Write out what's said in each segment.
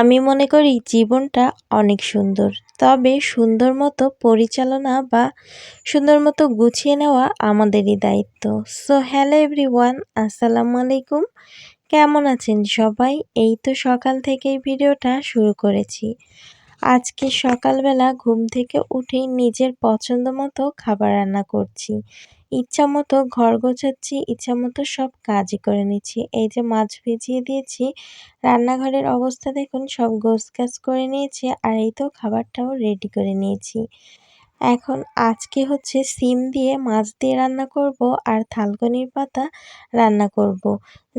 আমি মনে করি জীবনটা অনেক সুন্দর। তবে সুন্দর মতো পরিচালনা বা সুন্দর মতো গুছিয়ে নেওয়া আমাদেরই দায়িত্ব। সো হ্যালো এভরিওয়ান আসসালামু আলাইকুম। কেমন আছেন সবাই? এই তো সকাল থেকেই ভিডিওটা শুরু করেছি। আজকে সকালবেলা ঘুম থেকে উঠেই নিজের পছন্দ মতো খাবার রান্না করছি। ইচ্ছা মতো ঘর গোছাচ্ছি ইচ্ছা মতো সব কাজই করে নিচ্ছি। এই যে মাছ ভিজিয়ে দিয়েছি, রান্নাঘরের অবস্থা দেখুন, সব গোছ করে নিয়েছি আর এই তো খাবারটাও রেডি করে নিয়েছি। এখন আজকে হচ্ছে সিম দিয়ে মাছ দিয়ে রান্না করব আর থালকনির পাতা রান্না করব।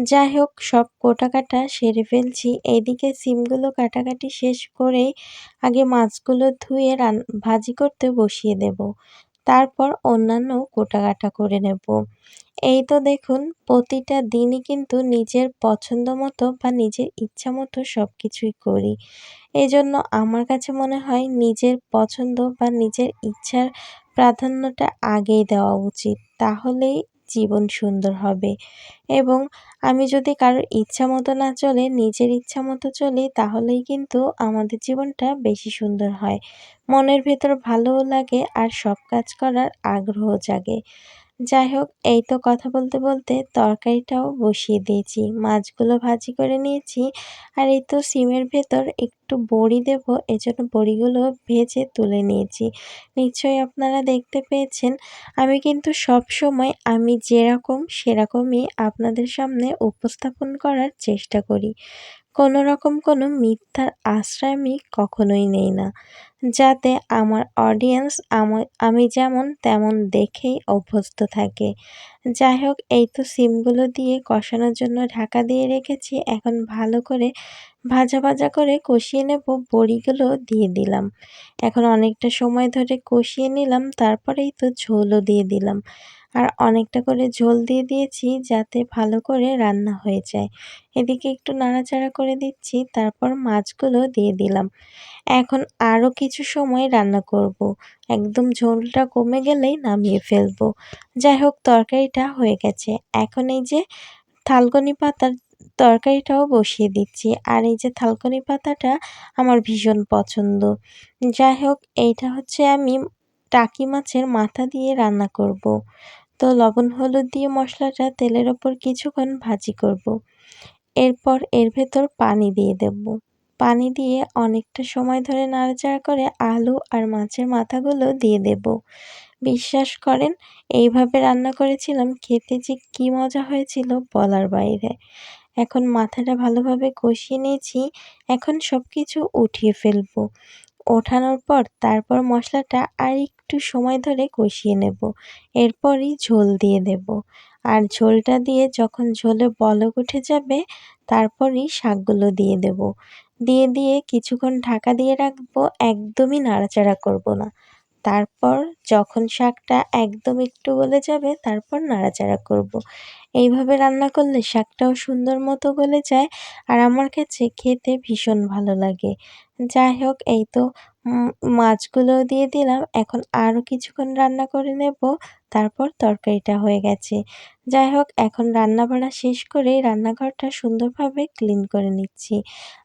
যাই হোক, সব কোটা কাটা সেরে ফেলছি। এইদিকে সিমগুলো কাটাকাটি শেষ করেই আগে মাছগুলো ধুয়ে রান, ভাজি করতে বসিয়ে দেব। তারপর অন্যান্য কোটাকাটা করে নেব। এই তো দেখুন, প্রতিটা দিনই কিন্তু নিজের পছন্দ মতো বা নিজের ইচ্ছা মতো সব কিছুই করি। এই জন্য আমার কাছে মনে হয় নিজের পছন্দ বা নিজের ইচ্ছার প্রাধান্যটা আগেই দেওয়া উচিত। তাহলেই জীবন সুন্দর হবে। এবং আমি যদি কারোর ইচ্ছা মতো না চলে, নিজের ইচ্ছা মতো চলি, তাহলেই কিন্তু আমাদের জীবনটা বেশি সুন্দর হয়। মনের ভেতর ভালোও লাগে আর সব কাজ করার আগ্রহ জাগে। যাই হোক, এই তো কথা বলতে বলতে তরকারিটাও বসিয়ে দিয়েছি। মাছগুলো ভাজি করে নিয়েছি। আর এই তো সিমের ভেতর একটু বড়ি দেব, এজন্য বড়িগুলো ভেজে তুলে নিয়েছি। নিশ্চয়ই আপনারা দেখতে পেয়েছেন, আমি কিন্তু সব সময় আমি যেরকম সেরকমই আপনাদের সামনে উপস্থাপন করার চেষ্টা করি। কোনো রকম কোনো মিথ্যার আশ্রয় আমি কখনোই নেই না। যাতে আমার অডিয়েন্স আমি যেমন তেমন দেখেই অভ্যস্ত থাকে। যাই হোক, এই তো সিমগুলো দিয়ে কষানোর জন্য ঢাকা দিয়ে রেখেছি। এখন ভালো করে ভাজা ভাজা করে কষিয়ে নেব। বড়িগুলো দিয়ে দিলাম। এখন অনেকটা সময় ধরে কষিয়ে নিলাম। তারপরেই তো ঝোলও দিয়ে দিলাম। আর অনেকটা করে ঝোল দিয়ে দিয়েছি যাতে ভালো করে রান্না হয়ে যায়। এদিকে একটু নাড়াচাড়া করে দিচ্ছি, তারপর মাছগুলো দিয়ে দিলাম। এখন আরও কিছু সময় রান্না করব। একদম ঝোলটা কমে গেলেই নামিয়ে ফেলব। যাই হোক, তরকারিটা হয়ে গেছে। এখন এই যে থালকনি পাতার তরকারিটাও বসিয়ে দিচ্ছি। আর এই যে থালকনি পাতাটা আমার ভীষণ পছন্দ। যাই হোক, এইটা হচ্ছে আমি টাকি মাছের মাথা দিয়ে রান্না করব। তো লবণ, হলুদ দিয়ে মশলাটা তেলের ওপর কিছুক্ষণ ভাজি করব। এরপর এর ভেতর পানি দিয়ে দেব। পানি দিয়ে অনেকটা সময় ধরে নাড়াচাড়া করে আলু আর মাছের মাথাগুলো দিয়ে দেব। বিশ্বাস করেন, এইভাবে রান্না করেছিলাম, খেতে যে কী মজা হয়েছিল বলার বাইরে। এখন মাথাটা ভালোভাবে কষিয়ে নিয়েছি, এখন সব কিছু উঠিয়ে ফেলব। ওঠানোর পর তারপর মশলাটা আর একটু সময় ধরে কষিয়ে নেব। এরপরই ঝোল দিয়ে দেব। আর ঝোলটা দিয়ে যখন ঝোলে বলক উঠে যাবে, তারপরই শাকগুলো দিয়ে দেব। দিয়ে দিয়ে কিছুক্ষণ ঢাকা দিয়ে রাখব, একদমই নাড়াচাড়া করব না। তারপর যখন শাকটা একদম একটু গলে যাবে, তারপর নাড়াচাড়া করব। এইভাবে রান্না করলে শাকটাও সুন্দর মতো গলে যায় আর আমার কাছে খেতে ভীষণ ভালো লাগে। যাই হোক, এই তো মাছগুলো দিয়ে দিলাম। এখন আরও কিছুক্ষণ রান্না করে নেব, তারপর তরকারিটা হয়ে গেছে। যাই হোক, এখন রান্না বাড়া শেষ করে রান্নাঘরটা সুন্দরভাবে ক্লিন করে নিচ্ছি।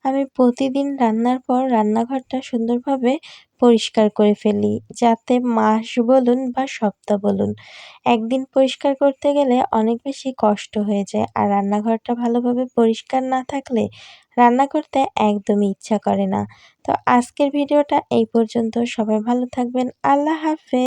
আমি প্রতিদিন রান্নার পর রান্নাঘরটা সুন্দরভাবে পরিষ্কার করে ফেলি, যাতে মাস বলুন বা সপ্তাহ বলুন। একদিন পরিষ্কার করতে গেলে অনেক বেশি কষ্ট হয়ে যায় আর রান্নাঘরটা ভালোভাবে পরিষ্কার না থাকলে রান্না করতে একদমই ইচ্ছা করে না। তো আজকের ভিডিওটা এই পর্যন্ত। সবাই ভালো থাকবেন। আল্লাহ হাফেজ।